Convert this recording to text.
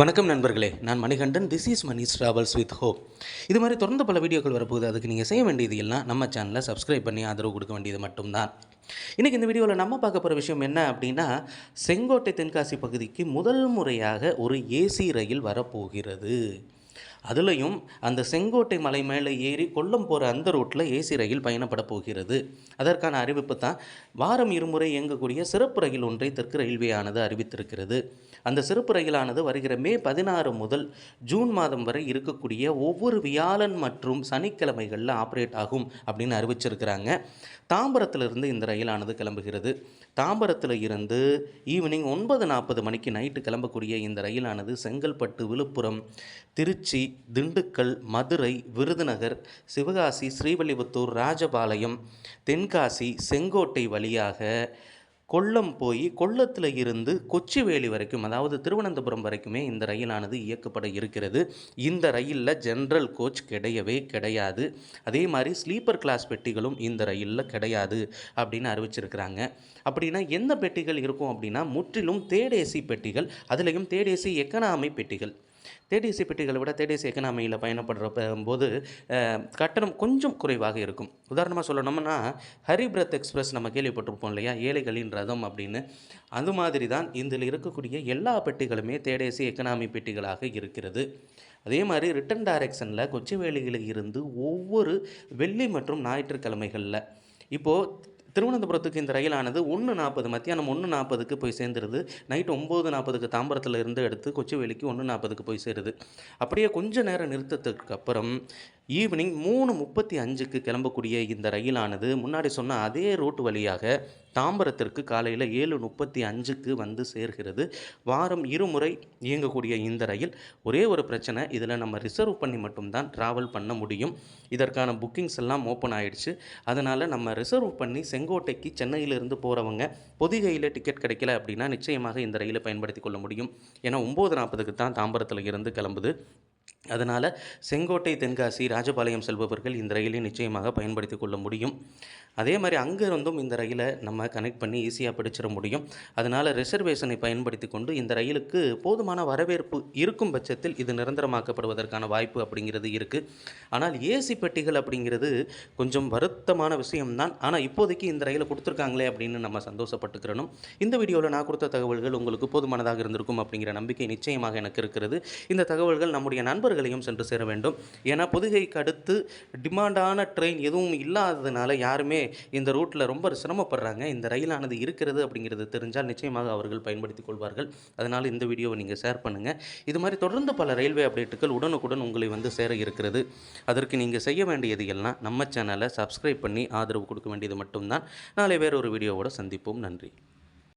வணக்கம் நண்பர்களே. நான் Manikandan. This is Mani's travels with hope இது மாதிரி தொடர்ந்து பல வீடியோக்கள் வரப்போகுது. அதுக்கு நீங்கள் செய்ய வேண்டியது எல்லாம் நம்ம சேனலை சப்ஸ்கிரைப் பண்ணி ஆதரவு கொடுக்க வேண்டியது மட்டும்தான். இன்றைக்கி இந்த வீடியோவில் நம்ம பார்க்க போகிற விஷயம் என்ன அப்படின்னா செங்கோட்டை தென்காசி பகுதிக்கு முதல் முறையாக ஒரு ஏசி ரயில் வரப்போகிறது. அதுலேயும் அந்த செங்கோட்டை மலை மேலே ஏறி கொல்லம் போகிற அந்த ரூட்டில் ஏசி ரயில் பயணப்பட போகிறது. அதற்கான அறிவிப்பு தான் வாரம் இருமுறை இயங்கக்கூடிய சிறப்பு ரயில் ஒன்றை தெற்கு ரயில்வேயானது அறிவித்திருக்கிறது. அந்த சிறப்பு ரயிலானது வருகிற மே பதினாறு முதல் ஜூன் மாதம் வரை இருக்கக்கூடிய ஒவ்வொரு வியாழன் மற்றும் சனிக்கிழமைகளில் ஆப்ரேட் ஆகும் அப்படின்னு அறிவிச்சிருக்கிறாங்க. தாம்பரத்திலிருந்து இந்த ரயிலானது கிளம்புகிறது. தாம்பரத்தில் இருந்து ஈவினிங் ஒன்பது நாற்பது மணிக்கு நைட்டு கிளம்பக்கூடிய இந்த ரயிலானது செங்கல்பட்டு விழுப்புரம் திருச்சி திண்டுக்கல் மதுரை விருதுநகர் சிவகாசி ஸ்ரீவல்லிபுத்தூர் ராஜபாளையம் தென்காசி செங்கோட்டை வழியாக கொல்லம் போய் கொல்லத்தில் இருந்து கொச்சிவேலி வரைக்கும் அதாவது திருவனந்தபுரம் வரைக்குமே இந்த ரயிலானது இயக்கப்பட இருக்கிறது. இந்த ரயிலில் ஜென்ரல் கோச் கிடையவே கிடையாது. அதே மாதிரி ஸ்லீப்பர் கிளாஸ் பெட்டிகளும் இந்த ரயிலில் கிடையாது அப்படின்னு அறிவிச்சிருக்கிறாங்க. அப்படின்னா எந்த பெட்டிகள் இருக்கும் அப்படின்னா முற்றிலும் தேடேசி பெட்டிகள் அதுலேயும் தேடேசி எக்கனாமி பெட்டிகள். தேடிசி பெட்டிகளை விட தேடிசி எக்கனாமியில் பயணப்படுற போது கட்டணம் கொஞ்சம் குறைவாக இருக்கும். உதாரணமாக சொல்லணும்னா ஹரிபிரத் எக்ஸ்பிரஸ் நம்ம கேள்விப்பட்டிருப்போம் இல்லையா? ஏழைகளின் ரதம் அப்படின்னு. அது மாதிரி தான் இதில் இருக்கக்கூடிய எல்லா பெட்டிகளுமே தேடேசி எக்கனாமி பெட்டிகளாக இருக்கிறது. அதே மாதிரி ரிட்டன் டைரக்ஷனில் கொச்சிவேலியில் இருந்து ஒவ்வொரு வெள்ளி மற்றும் ஞாயிற்றுக்கிழமைகளில். இப்போது திருவனந்தபுரத்துக்கு இந்த ரயிலானது ஒன்று நாற்பது மத்தியானம் ஒன்று நாற்பதுக்கு போய் சேர்ந்துருது. நைட் ஒம்பது நாற்பதுக்கு தாம்பரத்தில் இருந்து எடுத்து கொச்சிவேலிக்கு ஒன்று நாற்பதுக்கு போய் சேருது. அப்படியே கொஞ்ச நேரம் நிறுத்தத்துக்கு அப்புறம் ஈவினிங் மூணு முப்பத்தி அஞ்சுக்கு கிளம்பக்கூடிய இந்த ரயிலானது முன்னாடி சொன்ன அதே ரூட் வழியாக தாம்பரத்திற்கு காலையில் ஏழு முப்பத்தி அஞ்சுக்கு வந்து சேர்கிறது. வாரம் இருமுறை இயங்கக்கூடிய இந்த ரயில் ஒரே ஒரு பிரச்சனை. இதில் நம்ம ரிசர்வ் பண்ணி மட்டும்தான் ட்ராவல் பண்ண முடியும். இதற்கான புக்கிங்ஸ் எல்லாம் ஓப்பன் ஆயிடுச்சு. அதனால் நம்ம ரிசர்வ் பண்ணி செங்கோட்டைக்கு சென்னையிலிருந்து போகிறவங்க பொதிகையில் டிக்கெட் கிடைக்கல அப்படின்னா நிச்சயமாக இந்த ரயிலை பயன்படுத்தி கொள்ள முடியும். ஏன்னா ஒம்பது நாற்பதுக்கு தான் தாம்பரத்தில் இருந்து கிளம்புது. அதனால் செங்கோட்டை தென்காசி ராஜபாளையம் செல்பவர்கள் இந்த ரயிலை நிச்சயமாக பயன்படுத்தி கொள்ள முடியும். அதே மாதிரி அங்கே இருந்தும் இந்த ரயிலை நம்ம கனெக்ட் பண்ணி ஈஸியாக பிடிச்சிட முடியும். அதனால் ரிசர்வேஷனை பயன்படுத்தி கொண்டு இந்த ரயிலுக்கு போதுமான வரவேற்பு இருக்கும் பட்சத்தில் இது நிரந்தரமாக்கப்படுவதற்கான வாய்ப்பு அப்படிங்கிறது இருக்குது ஆனால் ஏசி பெட்டிகள் அப்படிங்கிறது கொஞ்சம் வருத்தமான விஷயம்தான். ஆனால் இப்போதைக்கு இந்த ரயிலை கொடுத்துருக்காங்களே அப்படின்னு நம்ம சந்தோஷப்பட்டுக்கிறணும் இந்த வீடியோவில் நான் கொடுத்த தகவல்கள் உங்களுக்கு போதுமானதாக இருந்திருக்கும் அப்படிங்கிற நம்பிக்கை நிச்சயமாக எனக்கு இருக்கிறது. இந்த தகவல்கள் நம்முடைய நண்பர்களையும் சென்று சேர வேண்டும். ஏன்னா பொதுகைக்கு அடுத்து டிமாண்டான ட்ரெயின் எதுவும் இல்லாததுனால யாருமே இந்த ரூட்டில் ரொம்ப சிரமப்படுறாங்க. இந்த ரயிலானது இருக்கிறது அப்படிங்கிறது தெரிஞ்சால் நிச்சயமாக அவர்கள் பயன்படுத்திக் கொள்வார்கள். அதனால் இந்த வீடியோவை நீங்கள் ஷேர் பண்ணுங்கள் இது மாதிரி தொடர்ந்து பல ரயில்வே அப்டேட்டுகள் உடனுக்குடன் உங்களை வந்து சேர இருக்கிறது. அதற்கு நீங்கள் செய்ய வேண்டியது எல்லாம் நம்ம சேனலை சப்ஸ்கிரைப் பண்ணி ஆதரவு கொடுக்க வேண்டியது மட்டும்தான். நாளை வேறொரு வீடியோவோட சந்திப்போம். நன்றி.